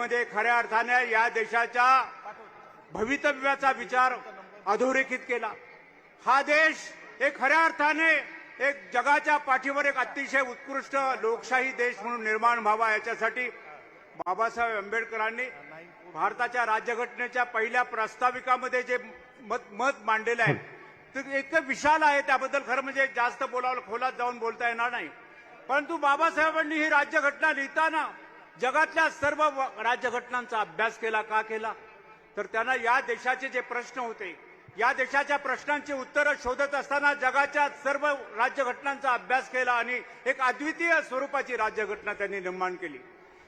मध्ये खऱ्या अर्थाने या देशाच्या भवितव्याचा विचार अधोरेखित केला. हा देश हे खऱ्या अर्थाने एक जगाच्या पाठीवर एक अतिशय उत्कृष्ट लोकशाही देश म्हणून निर्माण व्हावा याच्यासाठी बाबासाहेब आंबेडकरांनी भारताच्या राज्यघटनेच्या पहिल्या प्रस्ताविकामध्ये जे मत मत मांडलेलं आहे ते इतकं विशाल आहे. त्याबद्दल खरं म्हणजे जास्त बोलावं खोलात जाऊन बोलता येणार नाही. परंतु बाबासाहेबांनी ही राज्यघटना लिहिताना जगातल्या सर्व राज्यघटनांचा अभ्यास केला का केला? तर त्यांना या देशाचे जे प्रश्न होते या देशाच्या प्रश्नांची उत्तरं शोधत असताना जगाच्या सर्व राज्यघटनांचा अभ्यास केला आणि एक अद्वितीय स्वरूपाची राज्यघटना त्यांनी निर्माण केली.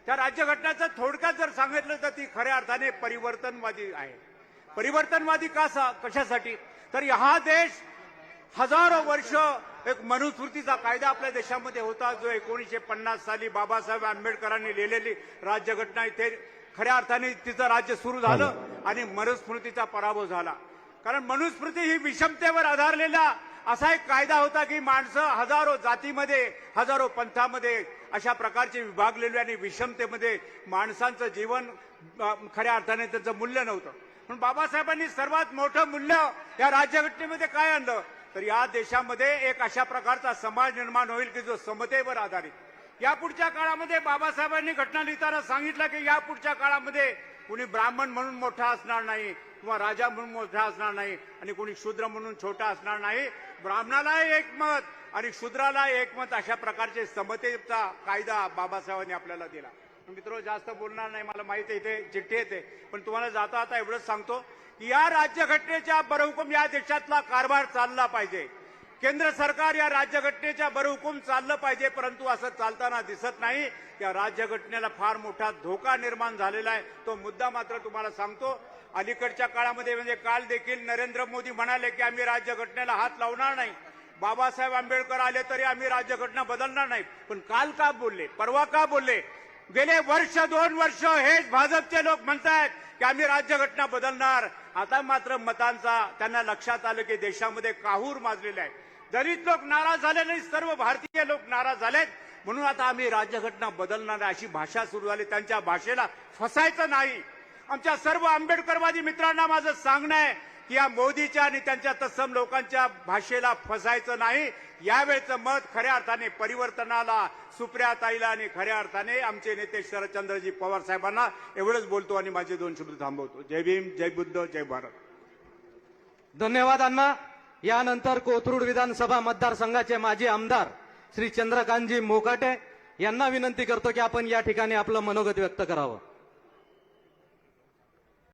त्या राज्यघटनेचं थोडक्यात जर सांगितलं तर ती खऱ्या अर्थाने परिवर्तनवादी आहे. परिवर्तनवादी का कशासाठी? तर हा देश हजारो वर्ष एक मनुस्मृतीचा कायदा आपल्या देशामध्ये होता जो एकोणीसशे पन्नास साली बाबासाहेब आंबेडकरांनी लिहिलेली राज्यघटना. इथे खऱ्या अर्थाने तिचं राज्य सुरू झालं आणि मनुस्मृतीचा पराभव झाला. कारण मनुस्मृती ही विषमतेवर आधारलेला असा एक कायदा होता की माणसं हजारो जातीमध्ये हजारो पंथामध्ये अशा प्रकारचे विभागलेले आणि विषमतेमध्ये माणसांचं जीवन खऱ्या अर्थाने त्याचं मूल्य नव्हतं. म्हणून बाबासाहेबांनी सर्वात मोठं मूल्य या राज्यघटनेमध्ये काय आणलं? तर या देशामध्ये एक अशा प्रकारचा समाज निर्माण होईल की जो समतेवर आधारित. या पुढच्या काळामध्ये बाबासाहेबांनी घटना लिहिताना सांगितलं की या पुढच्या काळामध्ये कुणी ब्राह्मण म्हणून मोठा असणार नाही किंवा राजा म्हणून मोठा असणार नाही आणि कुणी शूद्र म्हणून छोटा असणार नाही. ब्राह्मणालाही एकमत आणि शूद्राला एकमत अशा प्रकारचे समतेचा कायदा बाबासाहेबांनी आपल्याला दिला. मित्र जास्त बोलणार नाही मला माहिती आहे इथे चिठ्ठी येते पण तुम्हाला जाता आता एवढंच सांगतो. या राज्यघटनेच्या बरहुकूम या देशातला कारभार चालला पाहिजे. केंद्र सरकार या राज्यघटनेच्या बरहुकूम चाललं पाहिजे परंतु असं चालताना दिसत नाही. या राज्यघटनेला फार मोठा धोका निर्माण झालेला आहे. तो मुद्दा मात्र तुम्हाला सांगतो. अलीकडच्या काळामध्ये म्हणजे काल देखील नरेंद्र मोदी म्हणाले की आम्ही राज्यघटनेला हात लावणार नाही. बाबासाहेब आंबेडकर आले तरी आम्ही राज्यघटना बदलणार नाही. पण काल का बोलले? परवा का बोलले? गेले वर्ष दोन वर्ष हेच भाजपचे लोक म्हणतायत की आम्ही राज्यघटना बदलणार. आता मात्र मतांचा त्यांना लक्षात आलं की देशामध्ये काहूर माजलेला आहे. दलित लोक नाराज झाले नाही सर्व भारतीय लोक नाराज झालेत. म्हणून आता आम्ही राज्यघटना बदलणार अशी भाषा सुरू झाली. त्यांच्या भाषेला फसायचं नाही. आमच्या सर्व आंबेडकरवादी मित्रांना माझं सांगणं आहे की या मोदीच्या आणि त्यांच्या तत्सम लोकांच्या भाषेला फसायचं नाही. यावेळचं मत खऱ्या अर्थाने परिवर्तनाला सुप्रिया ताईला आणि खऱ्या अर्थाने आमचे नेते शरदचंद्रजी पवार साहेबांना एवढंच बोलतो आणि माझे दोन शब्द थांबवतो. जय भीम जय बुद्ध जय भारत. धन्यवाद अण्णा. यानंतर कोथरूड विधानसभा मतदारसंघाचे माजी आमदार श्री चंद्रकांतजी मोकाटे यांना विनंती करतो की आपण या ठिकाणी आपलं मनोगत व्यक्त करावं.